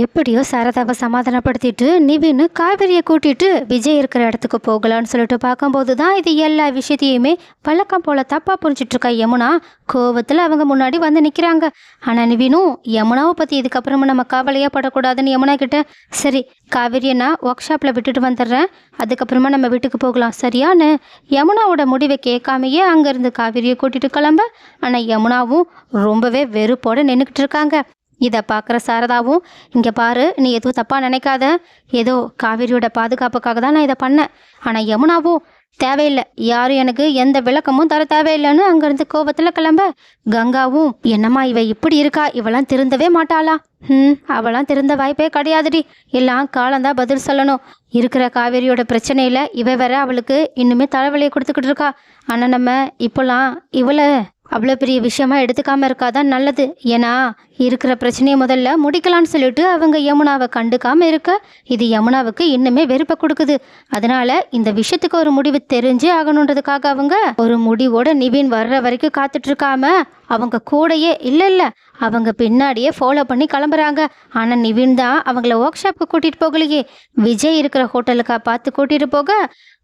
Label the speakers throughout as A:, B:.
A: எப்படியோ சாரதாவை சமாதானப்படுத்திட்டு நிவின் காவேரியை கூட்டிட்டு விஜய் இருக்கிற இடத்துக்கு போகலான்னு சொல்லிட்டு பார்க்கும்போது தான் இது எல்லா விஷயத்தையுமே வழக்கம் போல தப்பாக புரிஞ்சிட்டு இருக்கா யமுனா. கோவத்தில் அவங்க முன்னாடி வந்து நிற்கிறாங்க ஆனால் நிவினும் யமுனாவை பற்றி இதுக்கப்புறமா நம்ம கவலையாக படக்கூடாதுன்னு யமுனா கிட்ட சரி காவேரியை நான் ஒர்க் ஷாப்பில் விட்டுட்டு வந்துடுறேன். அதுக்கப்புறமா நம்ம வீட்டுக்கு போகலாம். சரியான்னு? யமுனாவோட முடிவை கேட்காமையே அங்கேருந்து காவேரியை கூட்டிட்டு கிளம்ப. ஆனால் யமுனாவும் ரொம்பவே வெறுப்போட நின்றுக்கிட்டு இருக்காங்க. இதை பார்க்குற சாரதாவும் இங்கே பாரு நீ எதுவும் தப்பாக நினைக்காத. ஏதோ காவேரியோட பாதுகாப்புக்காக தான் நான் இதை பண்ணேன். ஆனால் யமுனாவும் தேவையில்லை. யாரும் எனக்கு எந்த விளக்கமும் தர தேவையில்லைன்னு அங்கேருந்து கோபத்தில் கிளம்ப. கங்காவும் என்னம்மா இவ இப்படி இருக்கா? இவெல்லாம் திருந்தவே மாட்டாளா? ம் அவளாம் திருந்த வாய்ப்பே கிடையாதுடி. எல்லாம் காலந்தான் பதில் சொல்லணும். இருக்கிற காவேரியோட பிரச்சனையில் இவ வேற அவளுக்கு இன்னுமே தலைவலியை கொடுத்துக்கிட்டு இருக்கா. ஆனால் நம்ம இப்போலாம் இவளை அவ்வளோ பெரிய விஷயமா எடுத்துக்காமல் இருக்காதான் நல்லது. ஏன்னா இருக்கிற பிரச்சனையை முதல்ல முடிக்கலான்னு சொல்லிட்டு அவங்க யமுனாவை கண்டுக்காமல் இருக்க இது யமுனாவுக்கு இன்னுமே வெறுப்பை கொடுக்குது. அதனால இந்த விஷயத்துக்கு ஒரு முடிவு தெரிஞ்சே ஆகணுன்றதுக்காக அவங்க ஒரு முடிவோட நிவின் வர்ற வரைக்கும் காத்துட்டு இருக்காம அவங்க கூடயே இல்லை இல்லை அவங்க பின்னாடியே ஃபாலோ பண்ணி கிளம்புறாங்க. ஆனால் நிவின் தான் அவங்கள ஒர்க் ஷாப்புக்கு கூட்டிகிட்டு போகலையே. விஜய் இருக்கிற ஹோட்டலுக்கா பார்த்து கூட்டிகிட்டு போக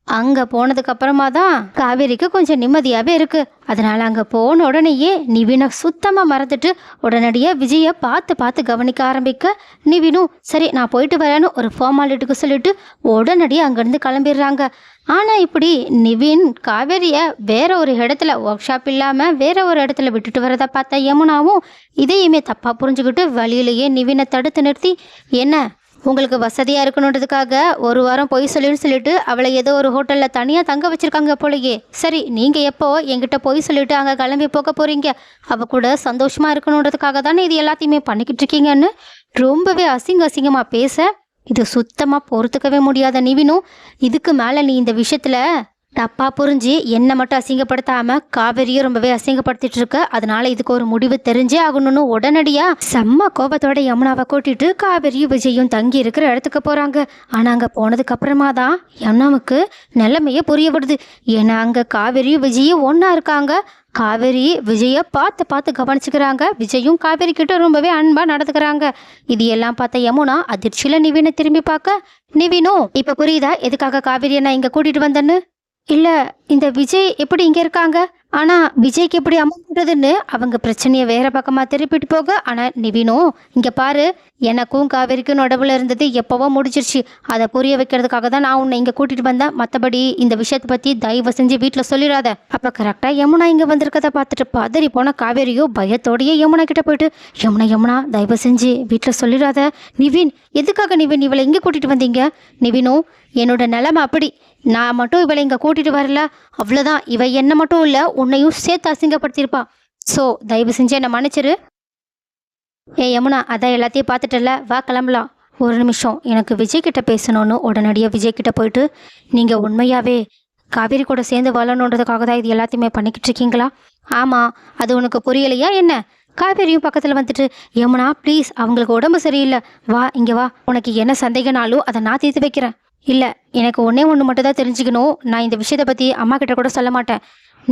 A: அங்கே போனதுக்கு அப்புறமா தான் காவேரிக்கு கொஞ்சம் நிம்மதியாகவே இருக்கு. அதனால அங்கே போன உடனேயே நிவினை சுத்தமாக மறந்துட்டு உடனடியாக விஜயை பார்த்து பார்த்து கவனிக்க ஆரம்பிக்க நிவினும் சரி நான் போயிட்டு வரேன்னு ஒரு ஃபார்மாலிட்டிக்கு சொல்லிட்டு உடனடியாக அங்கேருந்து கிளம்பிடுறாங்க. ஆனால் இப்படி நிவின் காவேரியை வேற ஒரு இடத்துல ஒர்க் ஷாப் இல்லாமல் வேற ஒரு இடத்துல விட்டுட்டு வரதை பார்த்தா யமுனாவும் இதையுமே தப்பாக புரிஞ்சுக்கிட்டு வழியிலேயே நிவினை தடுத்து நிறுத்தி என்ன உங்களுக்கு வசதியாக இருக்கணுன்றதுக்காக ஒரு வாரம் பொய் சொல்லின்னு சொல்லிட்டு அவளை ஏதோ ஒரு ஹோட்டலில் தனியாக தங்க வச்சுருக்காங்க போலயே. சரி நீங்கள் எப்போ என்கிட்ட பொய் சொல்லிவிட்டு அங்கே கிளம்பி போக போகிறீங்க அவள் கூட சந்தோஷமாக இருக்கணுன்றதுக்காக தானே இது எல்லாத்தையுமே பண்ணிக்கிட்டு இருக்கீங்கன்னு ரொம்பவே அசிங்க அசிங்கமாக பேச இது சுத்தமாக பொறுத்துக்கவே முடியாத நிவினும் இதுக்கு மேலே நீ இந்த விஷயத்தில் தப்பாக புரிஞ்சு என்னை மட்டும் அசிங்கப்படுத்தாமல் காவேரியும் ரொம்பவே அசிங்கப்படுத்திட்டு இருக்க அதனால இதுக்கு ஒரு முடிவு தெரிஞ்சே ஆகணும்னு உடனடியாக செம்ம கோபத்தோட யமுனாவை கூட்டிட்டு காவேரியும் விஜயும் தங்கி இருக்கிற இடத்துக்கு போகிறாங்க ஆனால் அங்கே போனதுக்கு அப்புறமா தான் யமுனாவுக்கு நிலைமையே புரிய விடுது. ஏன்னா அங்கே காவேரியும் விஜயும் ஒன்றா இருக்காங்க. காவேரி விஜயை பார்த்து பார்த்து கவனிச்சுக்கிறாங்க. விஜயும் காவேரி கிட்ட ரொம்பவே அன்பாக நடந்துக்கிறாங்க. இது எல்லாம் பார்த்த யமுனா அதிர்ச்சியில் நிவீனை திரும்பி பார்க்க நிவினும் இப்போ புரியுதா? எதுக்காக காவேரியை நான் இங்கே கூட்டிகிட்டு வந்தேன்னு? இல்லை இந்த விஜய் எப்படி இங்கே இருக்காங்க? ஆனால் விஜய்க்கு எப்படி அமர்ந்ததுன்னு அவங்க பிரச்சனையை வேற பக்கமாக திருப்பிட்டு போக ஆனால் நிவினும் இங்கே பாரு எனக்கும் காவேரிக்கும் நடுவில் இருந்தது எப்போவோ முடிச்சிருச்சு அதை புரிய வைக்கிறதுக்காக தான் நான் உன்னை இங்கே கூட்டிகிட்டு வந்தேன். மற்றபடி இந்த விஷயத்தை பற்றி தயவு செஞ்சு வீட்டில் சொல்லிடாத. அப்போ கரெக்டாக யமுனா இங்கே வந்திருக்கதை பார்த்துட்டு பதறி போன காவேரியோ பயத்தோடயே யமுனா கிட்ட போயிட்டு யமுனா யமுனா தயவு செஞ்சு வீட்டில் சொல்லிடாத. நிவின் எதுக்காக நிவின் இவளை இங்கே கூட்டிகிட்டு வந்தீங்க? நிவினும் என்னோட நிலைமை அப்படி. நான் மட்டும் இவளை இங்கே கூட்டிகிட்டு வரல. அவ்வளோதான் இவ என்ன மட்டும் இல்லை உன்னையும் சேர்த்து அசிங்கப்படுத்தியிருப்பா. ஸோ தயவு செஞ்சு என்னை மன்னிச்சிரு. ஏ யமுனா அதான் எல்லாத்தையும் பார்த்துட்டல வா கிளம்பலாம். ஒரு நிமிஷம். எனக்கு விஜய் கிட்ட பேசணும்னு உடனடியாக விஜய் கிட்ட போயிட்டு நீங்கள் உண்மையாகவே காவேரி கூட சேர்ந்து வளரணுன்றதுக்காக தான் இது எல்லாத்தையுமே பண்ணிக்கிட்டு இருக்கீங்களா? ஆமாம் அது உனக்கு புரியலையா என்ன? காவேரியும் பக்கத்தில் வந்துட்டு யமுனா ப்ளீஸ் அவங்களுக்கு உடம்பு சரியில்லை. வா இங்கே வா. உனக்கு என்ன சந்தேகனாலும் அதை நான் தீர்த்து வைக்கிறேன். இல்லை எனக்கு ஒன்றே ஒன்று மட்டும் தான் தெரிஞ்சுக்கணும். நான் இந்த விஷயத்தை பற்றி அம்மா கிட்ட கூட சொல்ல மாட்டேன்.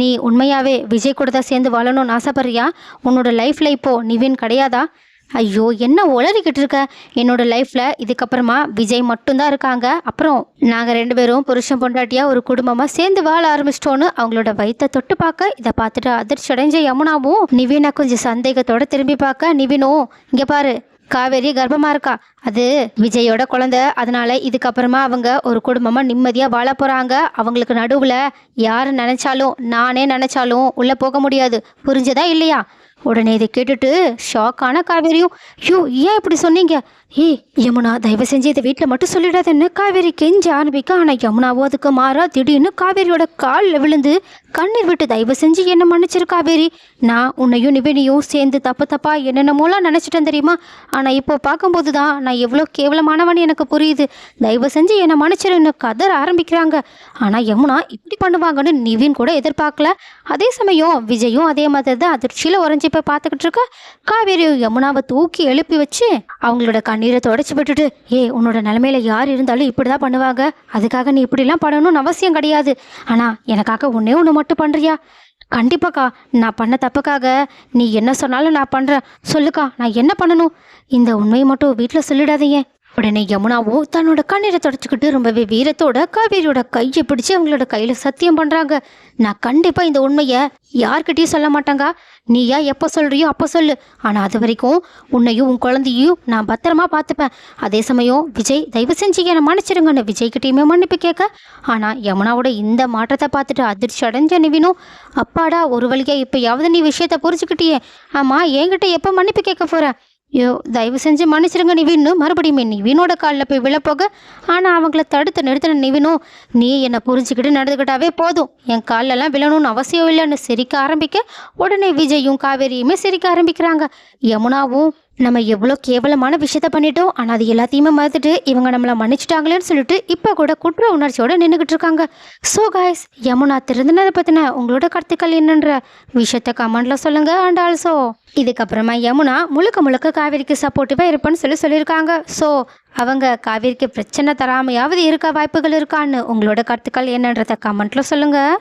A: நீ உண்மையாகவே விஜய் கூட தான் சேர்ந்து வாழணும்னு ஆசைப்படுறியா? உன்னோட லைஃப்பில் இப்போது நிவின் கிடையாதா? ஐயோ என்ன உளறிக்கிட்டு இருக்க? என்னோட லைஃப்பில் இதுக்கப்புறமா விஜய் மட்டும்தான் இருக்காங்க. அப்புறம் நாங்கள் ரெண்டு பேரும் புருஷன் பொண்டாட்டியாக ஒரு குடும்பமாக சேர்ந்து வாழ ஆரம்பிச்சிட்டோன்னு அவங்களோட வயிற்றை தொட்டு பார்க்க இதை பார்த்துட்டு அதிர்ச்சி அடைஞ்ச யமுனாவும் நிவினை கொஞ்சம் சந்தேகத்தோட திரும்பி பார்க்க நிவினும் இங்கே பாரு. காவேரி கர்ப்பமாக இருக்கா? அது விஜயோட குழந்தை. அதனால இதுக்கப்புறமா அவங்க ஒரு குடும்பமாக நிம்மதியாக வாழ போகிறாங்க அவங்களுக்கு நடுவில் யார் நினச்சாலும் நானே நினச்சாலும் உள்ளே போக முடியாது. புரிஞ்சதா இல்லையா? உடனே இதை கேட்டுட்டு ஷாக்கான காவேரியும் ஐயோ ஏன் இப்படி சொன்னீங்க? ஏய் யமுனா தயவு செஞ்சு இதை வீட்டில் மட்டும் சொல்லிடாதன்னு காவேரி கெஞ்சி ஆரம்பிக்க. ஆனால் யமுனாவோ அதுக்கு மாறா திடீர்னு காவேரியோட காலில் விழுந்து கண்ணீர் விட்டு தயவு செஞ்சு என்ன மன்னிச்சிரு காவேரி. நான் உன்னையும் நிவினையும் சேர்ந்து தப்பு தப்பா என்னென்னமோலாம் நினச்சிட்டேன் தெரியுமா? ஆனால் இப்போ பார்க்கும்போது தான் நான் எவ்வளோ கேவலமானவன் எனக்கு புரியுது. தயவு செஞ்சு என்னை மன்னிச்சிருன்னு கதற ஆரம்பிக்கிறாங்க. ஆனால் யமுனா இப்படி பண்ணுவாங்கன்னு நிவின் கூட எதிர்பார்க்கல. அதே சமயம் விஜயும் அதே மாதிரி தான் அதிர்ச்சியில் உறைஞ்சி இப்போ பார்த்துக்கிட்டு இருக்க? காவேரியும் யமுனாவை தூக்கி எழுப்பி வச்சு அவங்களோட கண்ணீரை தொடச்சி விட்டுட்டு ஏ உன்னோட நிலமையில யார் இருந்தாலும் இப்படி தான் பண்ணுவாங்க. அதுக்காக நீ இப்படிலாம் பண்ணணும்னு அவசியம் கிடையாது. ஆனால் எனக்காக ஒன்றே ஒன்று மட்டும் பண்ணுறியா கண்டிப்பாக்கா நான் பண்ண தப்புக்காக நீ என்ன சொன்னாலும் நான் பண்ணுறேன் சொல்லுக்கா நான் என்ன பண்ணணும்? இந்த உண்மையை மட்டும் வீட்டில் சொல்லிடாதீங்க. உடனே யமுனாவும் தன்னோட கண்ணீரை தொடச்சிக்கிட்டு ரொம்பவே வீரத்தோட காவேரியோட கையை பிடிச்சி அவங்களோட கையில் சத்தியம் பண்ணுறாங்க நான் கண்டிப்பாக இந்த உண்மையை யார்கிட்டயும் சொல்ல மாட்டாங்க. நீயா எப்போ சொல்கிறியோ அப்போ சொல்லு. ஆனால் அது வரைக்கும் உன்னையும் உன் குழந்தையும் நான் பத்திரமா பார்த்துப்பேன். அதே சமயம் விஜய் தயவு செஞ்சு என்னை மன்னிச்சிருங்கன்னு விஜய்கிட்டயுமே மன்னிப்பு கேட்க. ஆனால் யமுனாவோட இந்த மாற்றத்தை பார்த்துட்டு அதிர்ச்சி அடைஞ்ச நிவினும் அப்பாடா ஒரு வழியாக இப்போயாவது நீ விஷயத்தை புரிஞ்சுக்கிட்டியே. ஆமாம் என்கிட்ட எப்போ மன்னிப்பு கேட்க போகிறேன் ஐயோ தயவு செஞ்சு மன்னிச்சிருங்க நிவின்னு. மறுபடியும் நிவினோட காலில் போய் விழப்போக. ஆனால் அவங்கள தடுத்து நிறுத்தின நிவினும் நீ என்னை புரிஞ்சுக்கிட்டு நடந்துக்கிட்டாவே போதும். என் கால்லெல்லாம் விழணும்னு அவசியம் இல்லைன்னு சிரிக்க ஆரம்பிக்க உடனே விஜயும் காவேரியுமே சிரிக்க ஆரம்பிக்கிறாங்க. யமுனாவும் நம்ம எவ்வளோ கேவலமான விஷயத்த பண்ணிட்டோம் ஆனால் அது எல்லாத்தையுமே மறந்துட்டு இவங்க நம்மளை மன்னிச்சிட்டாங்களேன்னு சொல்லிட்டு இப்போ கூட குற்ற உணர்ச்சியோடு நின்றுக்கிட்டு இருக்காங்க. ஸோ காய்ஸ் யமுனா திருந்தினதை பற்றின உங்களோட கருத்துக்கள் என்னன்ற விஷயத்த கமெண்ட்டில் சொல்லுங்கள் அண்ட் ஆல்சோ இதுக்கப்புறமா யமுனா முழுக்க முழுக்க காவேரிக்கு சப்போர்ட்டிவாக இருப்பேன்னு சொல்லி சொல்லியிருக்காங்க. ஸோ அவங்க காவேரிக்கு பிரச்சனை தராமையாவது இருக்க வாய்ப்புகள் இருக்கான்னு உங்களோட கருத்துக்கள் என்னன்றத கமெண்ட்டில் சொல்லுங்கள்